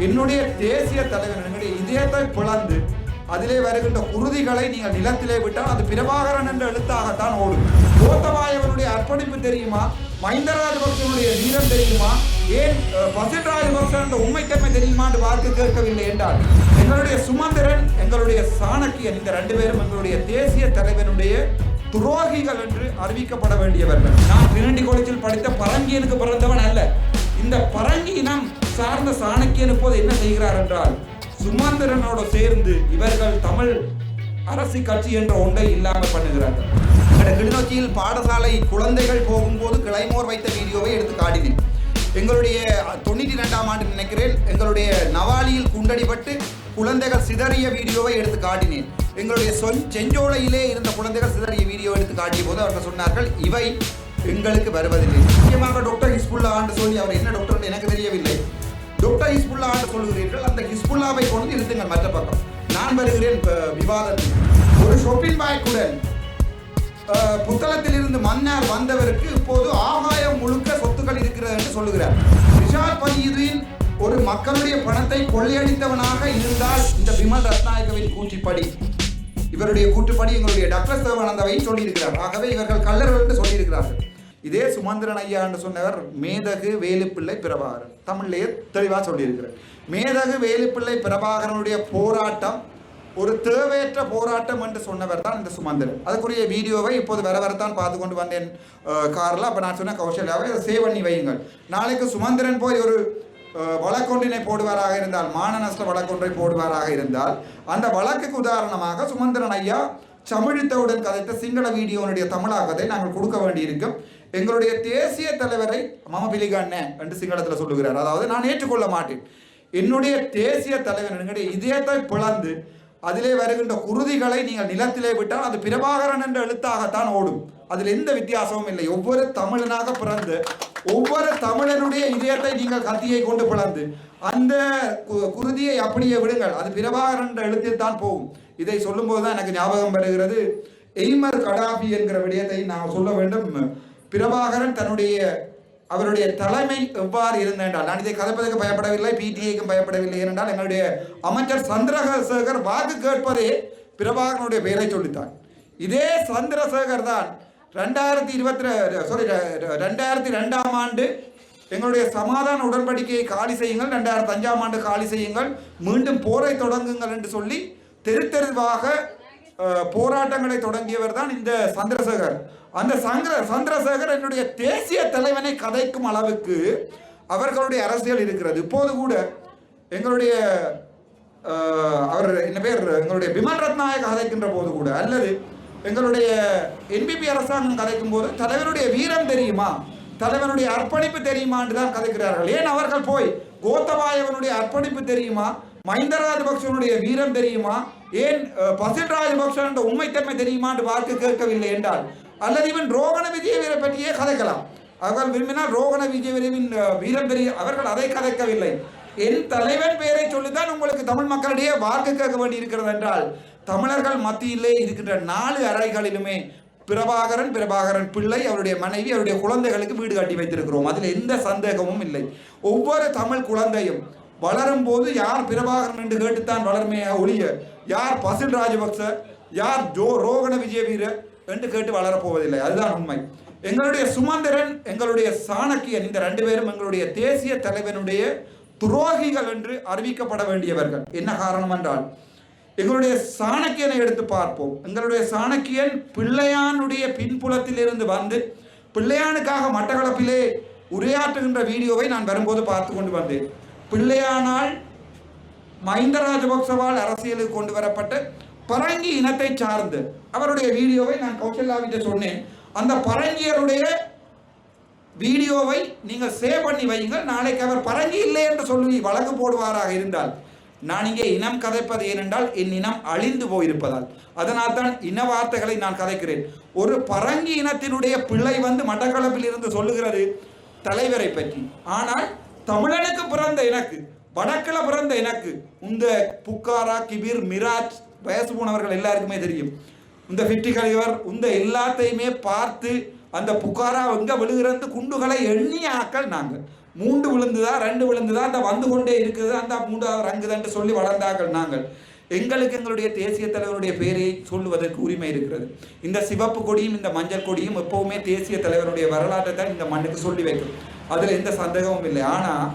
என்னுடைய தேசிய தலைவர் என்னுடைய இதயத்தை பிளந்து அதிலே வருகின்ற உறுதிகளை நீங்கள் நிலத்திலே விட்டால் அது பிரபாகரன் என்ற எழுத்தாகத்தான் ஓடும். கோத்தபாயவனுடைய அர்ப்பணிப்பு தெரியுமா? மஹிந்த ராஜபக்சனுடைய வீரம் தெரியுமா? ஏன் அஹ், பசில் என்ற உண்மைத்தன்மை தெரியுமா என்று வாக்கு கேட்கவில்லை என்றால் எங்களுடைய சுமந்திரன் எங்களுடைய சாணக்கியன் இந்த ரெண்டு பேரும் எங்களுடைய தேசிய தலைவனுடைய துரோகிகள் என்று அறிவிக்கப்பட வேண்டியவர்கள். நான் திருண்டி கோலத்தில் படித்த பரங்கியனுக்கு பிறந்தவன் அல்ல. இந்த பரங்கி இனம் சார்ந்த சாணக்கியன் இப்போது என்ன செய்கிறார் என்றால் சுமந்திரனோட சேர்ந்து இவர்கள் தமிழ் அரசு கட்சி என்ற ஒன்றை இல்லாமல் பண்ணுகிறார்கள். கிளிநொச்சியில் பாடசாலை குழந்தைகள் போகும்போது கிளைமோர் வைத்த வீடியோவை எடுத்து காட்டினேன். எங்களுடைய தொண்ணூற்றி ரெண்டாம் ஆண்டு நினைக்கிறேன் எங்களுடைய நவாலியில் குண்டடிபட்டு குழந்தைகள் சிதறிய வீடியோவை எடுத்து காட்டினேன். எங்களுடைய சொல் செஞ்சோலையிலே இருந்த குழந்தைகள் சிதறிய வீடியோ எடுத்து காட்டிய போது அவர்கள் சொன்னார்கள் இவை எங்களுக்கு வருவதில்லை. முக்கியமாக டாக்டர் ஹிஸ்புல்லா ஆண்டு சொல்லி அவர் என்ன டாக்டர் எனக்கு தெரியவில்லை. டாக்டர் ஹிஸ்புல்லா என்று சொல்கிறீர்கள் அந்த ஹிஸ்புல்லாவை கொண்டு இழுத்துங்கள் மற்ற பக்கம். நான் வருகிறேன் விவாதத்தில். ஒரு ஷொப்பின் பாய்க்குடன் புத்தளத்திலிருந்து புத்தளத்தில் இருந்து மன்னர் வந்தவருக்கு இப்போது ஆகாயம் முழுக்க சொத்துக்கள் இருக்கிறது என்று சொல்லுகிறார். விஷால் பதியுதீன் ஒரு மக்களுடைய பணத்தை கொள்ளையடித்தவனாக இருந்தால் இந்த விமல் ரத்நாயகவின் கூற்றிப்படி இவருடைய கூற்றுப்படி எங்களுடைய டாக்டர் தேவானந்தாவை சொல்லியிருக்கிறார். ஆகவே இவர்கள் கல்லர்கள் என்று சொல்லியிருக்கிறார்கள். இதே சுமந்திரன் ஐயா என்று சொன்னவர் மேதகு வேலுப்பிள்ளை பிரபாகரன். தமிழ்லேயே தெளிவாக சொல்லியிருக்கிறார். மேதகு வேலுப்பிள்ளை பிரபாகரனுடைய போராட்டம் ஒரு தேவையற்ற போராட்டம் என்று சொன்னவர் தான் இந்த சுமந்திரன். அதுக்குரிய வீடியோவை இப்போது வர வரத்தான் பார்த்து கொண்டு வந்தேன் காரில். அப்போ நான் சொன்ன கௌசல்யாவை அதை சேவ் பண்ணி வையுங்கள். நாளைக்கு சுமந்திரன் போய் ஒரு வழக்கொன்றினை போடுவாராக இருந்தால் மானநஷ்ட வழக்கொன்றை போடுவாராக இருந்தால் அந்த வழக்குக்கு உதாரணமாக சுமந்திரன் ஐயா சமிழித்தவுடன் கதைத்த சிங்கள வீடியோனுடைய தமிழாக்கத்தை நாங்கள் கொடுக்க வேண்டியிருக்கும். எங்களுடைய தேசிய தலைவரை மம என்று சிங்களத்தில் சொல்லுகிறார். அதாவது நான் ஏற்றுக்கொள்ள மாட்டேன். என்னுடைய தேசிய தலைவர் எங்களுடைய இதயத்தை பிளந்து அதிலே வருகின்ற குருதிகளை நீங்கள் நிலத்திலே விட்டால் அது பிரபாகரன் என்ற எழுத்தாகத்தான் ஓடும். அதில் எந்த வித்தியாசமும் இல்லை. ஒவ்வொரு தமிழனாக பிறந்து ஒவ்வொரு தமிழனுடைய இதயத்தை நீங்கள் கத்தியை கொண்டு பிளந்து அந்த கு- குருதியை அப்படியே விடுங்கள். அது பிரபாகரன் என்ற எழுத்தில் தான் போகும். இதை சொல்லும்போது தான் எனக்கு ஞாபகம் வருகிறது. எய்மர் கடாபி என்கிற விடயத்தை நான் சொல்ல வேண்டும். பிரபாகரன் தன்னுடைய அவருடைய தலைமை எவ்வாறு இருந்தென்றால் நான் இதை கதைப்பதற்கு பயப்படவில்லை பிடிஐக்கும் பயப்படவில்லை ஏனென்றால் எங்களுடைய அமைச்சர் சந்திரசேகர் வாக்கு கேட்பதே பிரபாகரனுடைய பெயரை சொல்லித்தான். இதே சந்திரசேகர் தான் ரெண்டாயிரத்தி இருபத்தி சாரி ரெண்டாயிரத்தி ரெண்டாம் ஆண்டு எங்களுடைய சமாதான உடன்படிக்கையை காலி செய்யுங்கள் ரெண்டாயிரத்தி அஞ்சாம் ஆண்டு காலி செய்யுங்கள் மீண்டும் போரை தொடங்குங்கள் என்று சொல்லி தெரு தெருவாக போராட்டங்களை தொடங்கியவர் தான் இந்த சந்திரசேகர். அந்த சந்திர சந்திரசேகர் என்னுடைய தேசிய தலைவனை கதைக்கும் அளவுக்கு அவர்களுடைய அரசியல் இருக்கிறது. இப்போது கூட எங்களுடைய அவர் என்ன பேர்? எங்களுடைய பிமல் ரத்நாயக் கதைக்கின்ற போது கூட அல்லது எங்களுடைய என்பிபி அரசாங்கம் கதைக்கும் போது தலைவருடைய வீரம் தெரியுமா? தலைவனுடைய அர்ப்பணிப்பு தெரியுமான்னு தான் கதைக்கிறார்கள். ஏன் அவர்கள் போய் கோத்தபாயவனுடைய அர்ப்பணிப்பு தெரியுமா? மஹிந்த ராஜபக்சனுடைய வீரம் தெரியுமா? ஏன் பசில் ராஜபக்ச என்ற உண்மைத்தன்மை தெரியுமான்னு வாக்கு கேட்கவில்லை என்றால் அல்லது இவன் ரோகண விஜயவீரை பற்றியே கதைக்கலாம். அவர்கள் விரும்பினால் ரோகண விஜயவீரவின் அஹ், வீரம் தெரிய அவர்கள் அதை கதைக்கவில்லை. என் தலைவன் பெயரை சொல்லித்தான் உங்களுக்கு தமிழ் மக்களிடையே வாக்கு கேட்க வேண்டி இருக்கிறது என்றால் தமிழர்கள் மத்தியிலே இருக்கின்ற நாலு அறைகளிலுமே பிரபாகரன் பிரபாகரன் பிள்ளை அவருடைய மனைவி அவருடைய குழந்தைகளுக்கு வீடு கட்டி வைத்திருக்கிறோம். அதில் எந்த சந்தேகமும் இல்லை. ஒவ்வொரு தமிழ் குழந்தையும் வளரும் போது யார் பிரபாகரன் என்று கேட்டுத்தான் வளர்மைய ஒழிய யார் பசில் ராஜபக்ச யார் ஜோ ரோகண விஜயவீர என்று கேட்டு வளரப்போவதில்லை. அதுதான் உண்மை. எங்களுடைய சுமந்திரன் எங்களுடைய சாணக்கியன் இந்த ரெண்டு பேரும் எங்களுடைய தேசிய தலைவனுடைய துரோகிகள் என்று அறிவிக்கப்பட வேண்டியவர்கள். என்ன காரணம் என்றால் எங்களுடைய சாணக்கியனை எடுத்து பார்ப்போம். எங்களுடைய சாணக்கியன் பிள்ளையானுடைய பின்புலத்தில் இருந்து வந்து பிள்ளையானுக்காக மட்டக்களப்பிலே உரையாற்றுகின்ற வீடியோவை நான் வரும்போது பார்த்து கொண்டு வந்தேன். பிள்ளையானால் மஹிந்த ராஜபக்சவால் அரசியலுக்கு கொண்டு வரப்பட்ட பரங்கி இனத்தை சார்ந்து அவருடைய வீடியோவை நான் கௌசல்யாவிட்ட சொன்னேன். அந்த பரங்கியருடைய வீடியோவை நீங்கள் சேவ் பண்ணி வையுங்கள். நாளைக்கு அவர் பரங்கி இல்லை என்று சொல்லி வழக்கு போடுவாராக இருந்தால் நான் இங்கே இனம் கதைப்பது ஏனென்றால் என் இனம் அழிந்து போயிருப்பதால். அதனால் தான் இன வார்த்தைகளை நான் கதைக்கிறேன். ஒரு பரங்கி இனத்தினுடைய பிள்ளை வந்து மட்டக்களப்பில் இருந்து சொல்லுகிறது தலைவரை பற்றி. ஆனால் தமிழனுக்கு பிறந்த எனக்கு வடக்கில் பிறந்த எனக்கு இந்த புக்காரா கிபீர் மிராஜ் வயசு போனவர்கள் எல்லாருக்குமே தெரியும். இந்த ஃபிஃப்டி கழிவர் இந்த எல்லாத்தையுமே பார்த்து அந்த புகாரா எங்கே விழுகிறது குண்டுகளை எண்ணிய ஆக்கள் நாங்கள். மூன்று விழுந்துதா ரெண்டு விழுந்துதா அந்த வந்து கொண்டே இருக்குது அந்த மூன்றாவது ரங்குதன்று சொல்லி வளர்ந்தார்கள் நாங்கள். எங்களுக்கு எங்களுடைய தேசிய தலைவருடைய பெயரை சொல்லுவதற்கு உரிமை இருக்கிறது. இந்த சிவப்பு கொடியும் இந்த மஞ்சள் கொடியும் எப்பவுமே தேசிய தலைவருடைய வரலாற்றை தான் இந்த மண்ணுக்கு சொல்லி வைக்கும். அதில் எந்த சந்தேகமும் இல்லை. ஆனால்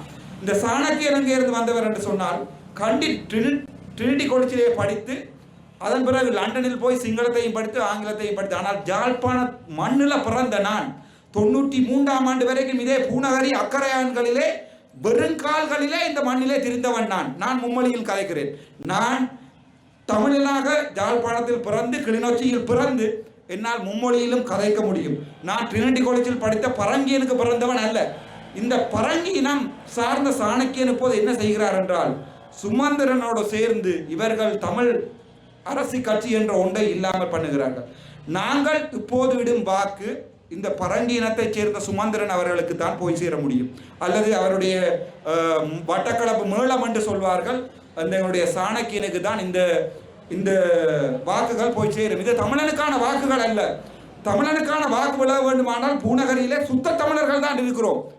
இந்த சாணக்கியன் வந்தவர் என்று சொன்னால் கண்டி ட்ரினி ட்ரினிட்டி காலேஜிலே படித்து அதன் பிறகு லண்டனில் போய் சிங்களத்தையும் படித்து ஆங்கிலத்தையும் படித்து ஆனால் ஜாழ்ப்பாண மண்ணில் பிறந்த நான் தொண்ணூற்றி மூன்றாம் ஆண்டு வரைக்கும் இதே பூநகரி அக்கரையான்களிலே வெறுங்கால்களிலே இந்த மண்ணிலே திரிந்தவன் நான். நான் மும்மொழியில் கதைக்கிறேன். நான் தமிழனாக ஜாழ்ப்பாணத்தில் பிறந்து கிளிநொச்சியில் பிறந்து என்னால் மும்மொழியிலும் கதைக்க முடியும். நான் ட்ரினிட்டி காலேஜில் படித்த பரங்கியனுக்கு பிறந்தவன் அல்ல. இந்த பரங்கி இனம் சார்ந்த சாணக்கியன் இப்போது என்ன செய்கிறார் என்றால் சுமந்திரனோடு சேர்ந்து இவர்கள் தமிழ் அரசு கட்சி என்ற ஒன்றை இல்லாமல் பண்ணுகிறார்கள். நாங்கள் இப்போது விடும் வாக்கு இந்த பரங்கி இனத்தைச் சேர்ந்த சுமந்திரன் அவர்களுக்கு தான் போய் சேர முடியும். அல்லது அவருடைய வட்டக்களப்பு மேளம் என்று சொல்வார்கள். அந்த சாணக்கியனுக்கு தான் இந்த இந்த வாக்குகள் போய் சேரும் இது தமிழனுக்கான வாக்குகள் அல்ல. தமிழனுக்கான வாக்கு விழ வேண்டுமானால் பூநகரியிலே சுத்த தமிழர்கள் தான் இருக்கிறோம்.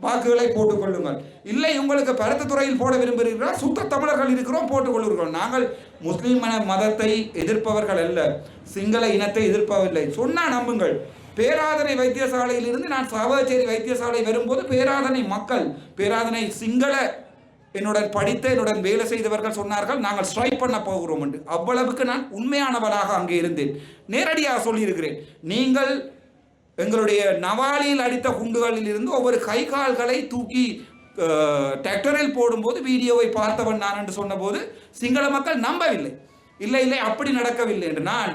வாக்குகளை போட்டுக்கொள்ளுங்கள் இல்லை உங்களுக்கு பரத்து துறையில் போட விரும்புகிறீர்களா? சுத்த தமிழர்கள் இருக்கிறோம் போட்டுக் நாங்கள் முஸ்லீம் மதத்தை எதிர்ப்பவர்கள் அல்ல. சிங்கள இனத்தை எதிர்ப்பவில்லை சொன்னா நம்புங்கள். பேராதனை வைத்தியசாலையிலிருந்து நான் சாவகச்சேரி வைத்தியசாலை வரும்போது பேராதனை மக்கள் பேராதனை சிங்கள என்னுடன் படித்த என்னுடன் வேலை செய்தவர்கள் சொன்னார்கள் நாங்கள் ஸ்ட்ரைக் பண்ண போகிறோம் என்று. அவ்வளவுக்கு நான் உண்மையானவனாக அங்கே இருந்தேன். நேரடியாக சொல்லியிருக்கிறேன். நீங்கள் எங்களுடைய நவாலியில் அடித்த குண்டுகளில் இருந்து ஒவ்வொரு கை கால்களை தூக்கி டிராக்டரில் போடும்போது வீடியோவை பார்த்தவன் நான் என்று சொன்னபோது சிங்கள மக்கள் நம்பவில்லை. இல்லை இல்லை அப்படி நடக்கவில்லை என்று. நான்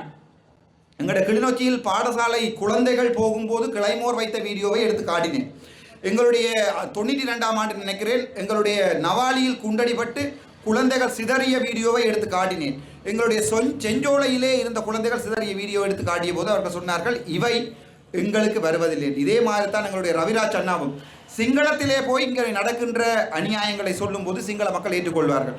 எங்களோட கிளிநொச்சியில் பாடசாலை குழந்தைகள் போகும்போது கிளைமோர் வைத்த வீடியோவை எடுத்து காட்டினேன். எங்களுடைய தொண்ணூற்றி ரெண்டாம் ஆண்டு நினைக்கிறேன் எங்களுடைய நவாலியில் குண்டடிபட்டு குழந்தைகள் சிதறிய வீடியோவை எடுத்து காட்டினேன். எங்களுடைய சொன் செஞ்சோலையிலே இருந்த குழந்தைகள் சிதறிய வீடியோ எடுத்து காட்டிய போது அவர்கள் சொன்னார்கள் இவை எங்களுக்கு வருவதில்லை. இதே மாதிரி தான் எங்களுடைய ரவிராஜ் அண்ணாவும். சிங்களத்திலே போய் இங்கே நடக்கின்ற அநியாயங்களை சொல்லும்போது சிங்கள மக்கள் ஏற்றுக்கொள்வார்கள்.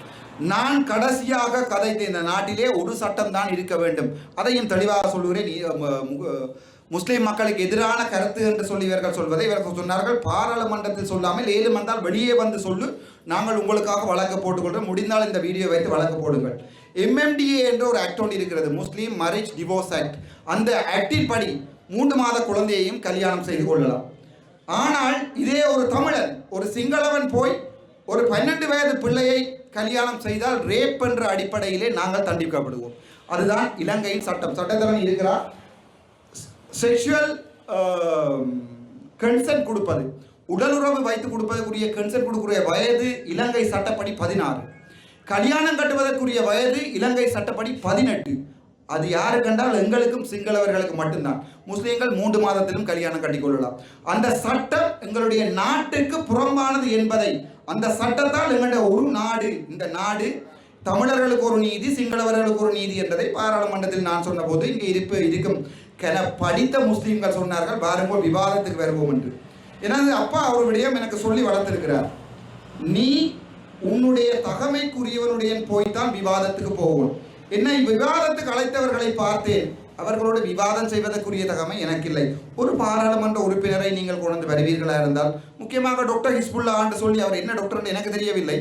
நான் கடைசியாக கதைத்த இந்த நாட்டிலே ஒரு சட்டம் தான் இருக்க வேண்டும். அதையும் தெளிவாக சொல்கிறேன் முஸ்லீம் முஸ்லிம் மக்களுக்கு எதிரான கருத்து என்று சொல்லி இவர்கள் சொல்வதை இவர்கள் சொன்னார்கள். பாராளுமன்றத்தில் சொல்லாமல் ஏழு வந்தால் வெளியே வந்து சொல்லு. நாங்கள் உங்களுக்காக வழக்கு போட்டுக்கொள்கிறோம். முடிந்தால் இந்த வீடியோ வைத்து வழக்கு போடுங்கள். எம்எம்டிஏ என்ற ஒரு ஆக்ட் ஒன்று இருக்கிறது. முஸ்லீம் மேரேஜ் டிவோர்ஸ் ஆக்ட் அந்த ஆக்டின் படி மூன்று மாத குழந்தையையும் கல்யாணம் செய்து கொள்ளலாம். ஆனால் இதே ஒரு தமிழன் ஒரு சிங்களவன் போய் ஒரு பன்னெண்டு வயது பிள்ளையை கல்யாணம் செய்தால் ரேப் என்ற அடிப்படையிலே நாங்கள் தண்டிக்கப்படுவோம். அதுதான் இலங்கையின் சட்டம். சட்டத்தரணி இருக்கிறார். செக்ஷுவல் கன்சென்ட் கொடுப்பது. உடலுறவு வைத்து கொடுப்பதற்குரிய கன்சென்ட் கொடுக்கக்கூடிய வயது இலங்கை சட்டப்படி பதினாறு. கல்யாணம் கட்டுவதற்குரிய வயது இலங்கை சட்டப்படி பதினெட்டு. அது யாரு கண்டால் எங்களுக்கும் சிங்களவர்களுக்கு மட்டும்தான். முஸ்லீம்கள் மூன்று மாதத்திலும் கல்யாணம் கட்டிக்கொள்ளலாம் அந்த சட்டம் எங்களுடைய நாட்டுக்கு புறம்பானது என்பதை அந்த சட்டத்தால் எங்களுடைய ஒரு நாடு இந்த நாடு தமிழர்களுக்கு ஒரு நீதி சிங்களவர்களுக்கு ஒரு நீதி என்பதை பாராளுமன்றத்தில் நான் சொன்னபோது இங்கே இருப்பு இருக்கும். கென படித்த முஸ்லீம்கள் சொன்னார்கள் வாருங்கள் விவாதத்துக்கு வருவோம் என்று. எனது அப்பா அவர் விடயம் எனக்கு சொல்லி வளர்த்திருக்கிறார். நீ உன்னுடைய தகமைக்குரியவனுடைய போய்த்தான் விவாதத்துக்கு போகும் என்னை விவாதத்துக்கு அழைத்தவர்களை பார்த்தேன். அவர்களோடு விவாதம் செய்வதற்குரிய தகமை எனக்கில்லை. ஒரு பாராளுமன்ற உறுப்பினரை நீங்கள் கொண்டு வருவீர்களா இருந்தால் முக்கியமாக டாக்டர் ஹிஸ்புல்லா என்று சொல்லி அவர் என்ன டாக்டர் என்று எனக்கு தெரியவில்லை.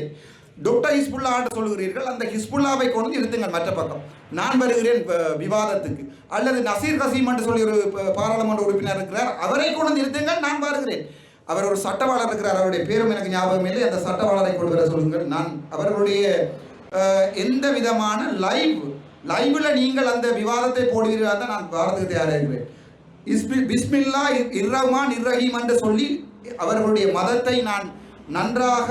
டாக்டர் ஹிஸ்புல்லா என்று சொல்கிறீர்கள் அந்த ஹிஸ்புல்லாவை கொண்டு நிறுத்துங்கள் மற்ற பக்கம். நான் வருகிறேன் விவாதத்துக்கு. அல்லது நசீர் ஹசீம் என்று சொல்லி ஒரு பாராளுமன்ற உறுப்பினர் இருக்கிறார் அவரை கொண்டு நிறுத்துங்கள் நான் வருகிறேன். அவர் ஒரு சட்டவாளர் இருக்கிறார் அவருடைய பேரும் எனக்கு ஞாபகம் இல்லை அந்த சட்டவாளரை கொண்டு வர சொல்லுங்கள். நான் அவர்களுடைய எந்த விதமான லைவ் லைவில் நீங்கள் அந்த விவாதத்தை போடுவீர்களா தான் நான் விவாதத்துக்கு தயாராகிறேன் இருக்கிறேன் பிஸ்மில்லா இர்- இர்ரஹ்மான் இர்ரஹீம் என்று சொல்லி அவர்களுடைய மதத்தை நான் நன்றாக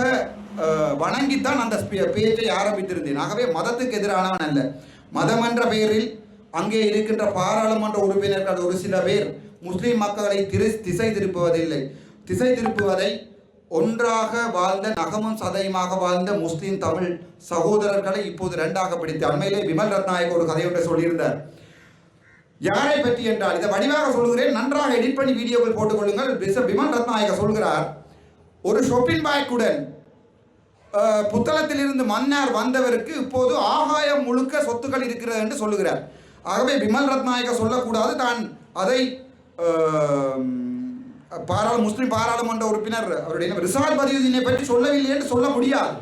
வணங்கித்தான் அந்த பேச்சை ஆரம்பித்திருந்தேன். ஆகவே மதத்துக்கு எதிரானவன் அல்ல. மதம் என்ற பெயரில் அங்கே இருக்கின்ற பாராளுமன்ற உறுப்பினர்கள் ஒரு சில பேர் முஸ்லீம் மக்களை திரு திசை திருப்புவதில்லை. திசை திருப்புவதை ஒன்றாக வாழ்ந்த நகமும் சதையுமாக வாழ்ந்த முஸ்லீம் தமிழ் சகோதரர்களை இப்போது ரெண்டாக பிடித்து அண்மையிலே விமல் ரத்நாயக் ஒரு கதை ஒன்றை சொல்லியிருந்தார். யாரை பற்றி என்றால் இதை வடிவாக சொல்கிறேன் நன்றாக எடிட் பண்ணி வீடியோவில் போட்டுக்கொள்ளுங்கள் விமல் ரத்நாயக சொல்கிறார் ஒரு ஷொப்பின் பாய்க்குடன் புத்தளத்திலிருந்து மன்னார் வந்தவருக்கு இப்போது ஆகாயம் முழுக்க சொத்துக்கள் இருக்கிறது என்று சொல்லுகிறார். ஆகவே விமல் ரத்நாயக சொல்லக்கூடாது தான் அதை பாராளு முஸ்லீம் பாராளுமன்ற உறுப்பினர் அவருடைய ரிசால் பதியுதீனை பற்றி சொல்லவில்லை என்று சொல்ல முடியாது.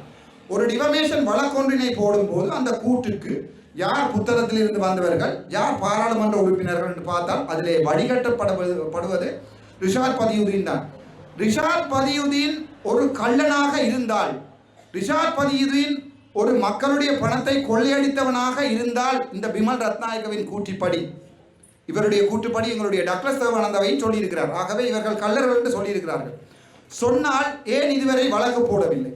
ஒரு டிவமேஷன் வழக்கொன்றினை போடும்போது அந்த கூட்டுக்கு யார் புத்தகத்தில் இருந்து வந்தவர்கள் யார் பாராளுமன்ற உறுப்பினர்கள் என்று பார்த்தால் அதிலே வடிகட்டப்படுவது படுவது ரிஷாத் பதியுதீன் தான். ரிஷாத் பதியுதீன் ஒரு கள்ளனாக இருந்தால் ரிஷாத் பதியுதீன் ஒரு மக்களுடைய பணத்தை கொள்ளையடித்தவனாக இருந்தால் இந்த பிமல் ரத்நாயகவின் கூட்டிப்படி இவருடைய கூட்டுப்படி எங்களுடைய டாக்டர் தேவானந்தாவையும் சொல்லியிருக்கிறார். ஆகவே இவர்கள் கல்லர்கள் என்று சொல்லியிருக்கிறார்கள். சொன்னால் ஏன் இதுவரை வழக்கு போடவில்லை?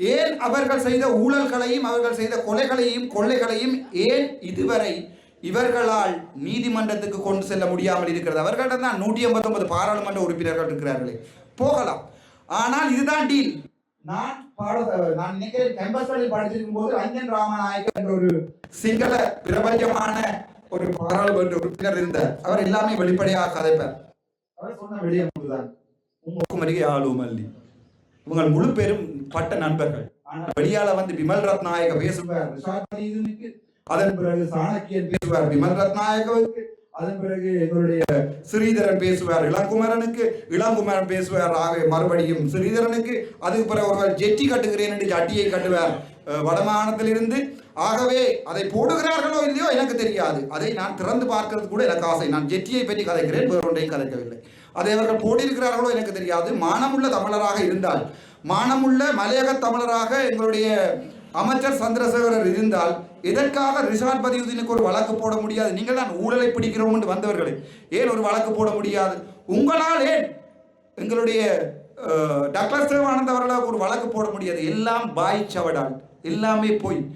ஏன் அவர்கள் செய்த ஊழல்களையும் அவர்கள் செய்த கொலைகளையும் கொள்ளைகளையும் ஏன் இதுவரை இவர்களால் நீதிமன்றத்துக்கு கொண்டு செல்ல முடியாமல் இருக்கிறது? அவர்களிடம் தான் நூற்றி ஐம்பத்தொன்பது பாராளுமன்ற உறுப்பினர்கள் இருக்கிறார்களே. போகலாம். ஆனால் இதுதான் டீல் நான் பாட நான் நினைக்கிறேன் கேம்பஸ்களில் படிச்சிருக்கும் போது ரஞ்சன் ராமநாயக் என்ற ஒரு சிங்கள பிரபஞ்சமான ஒரு பாராளுமன்ற உறுப்பினர் இருந்தார். அவர் எல்லாமே வெளிப்படையாக கதைப்பார். அவர் சொன்ன வெளியே தான் உங்களுக்கும் அருகே ஆளு உங்கள் முழு பேரும் பட்ட நண்பர்கள். ஆனால் வெளியால வந்து விமல் ரத்நாயக பேசுவார். அதன் பிறகு சாணக்கியன் பேசுவார். விமல் ரத்நாயகவுக்கு அதன் பிறகு எங்களுடைய ஸ்ரீதரன் பேசுவார். இளங்குமரனுக்கு இளங்குமரன் பேசுவார். ஆக மறுபடியும் ஸ்ரீதரனுக்கு அதுக்கு பிறகு ஒருவர் ஜெட்டி கட்டுகிறேன் என்று ஜட்டியை கட்டுவார். வடமாகாணத்திலிருந்து. ஆகவே அதை போடுகிறார்களோ இல்லையோ எனக்கு தெரியாது. அதை நான் திறந்து பார்க்கறது கூட எனக்கு ஆசை. நான் ஜெட்டியை பற்றி கதைக்கிறேன் வேறொன்றையும் கதைக்கவில்லை. அதை அவர்கள் போட்டிருக்கிறார்களோ எனக்கு தெரியாது. மானமுள்ள தமிழராக இருந்தால் மானமுள்ள மலையக தமிழராக எங்களுடைய அமைச்சர் சந்திரசேகரர் இருந்தால் எதற்காக ரிஷாட் பதியுதீனுக்கு ஒரு வழக்கு போட முடியாது? நீங்கள் தான் ஊழலை பிடிக்கிறோம் என்று வந்தவர்களே. ஏன் ஒரு வழக்கு போட முடியாது? உங்களால் ஏன் எங்களுடைய டாக்டர் சிவானந்த் அவர்களுக்கு ஒரு வழக்கு போட முடியாது? எல்லாம் பாய் சவடால் எல்லாமே போய்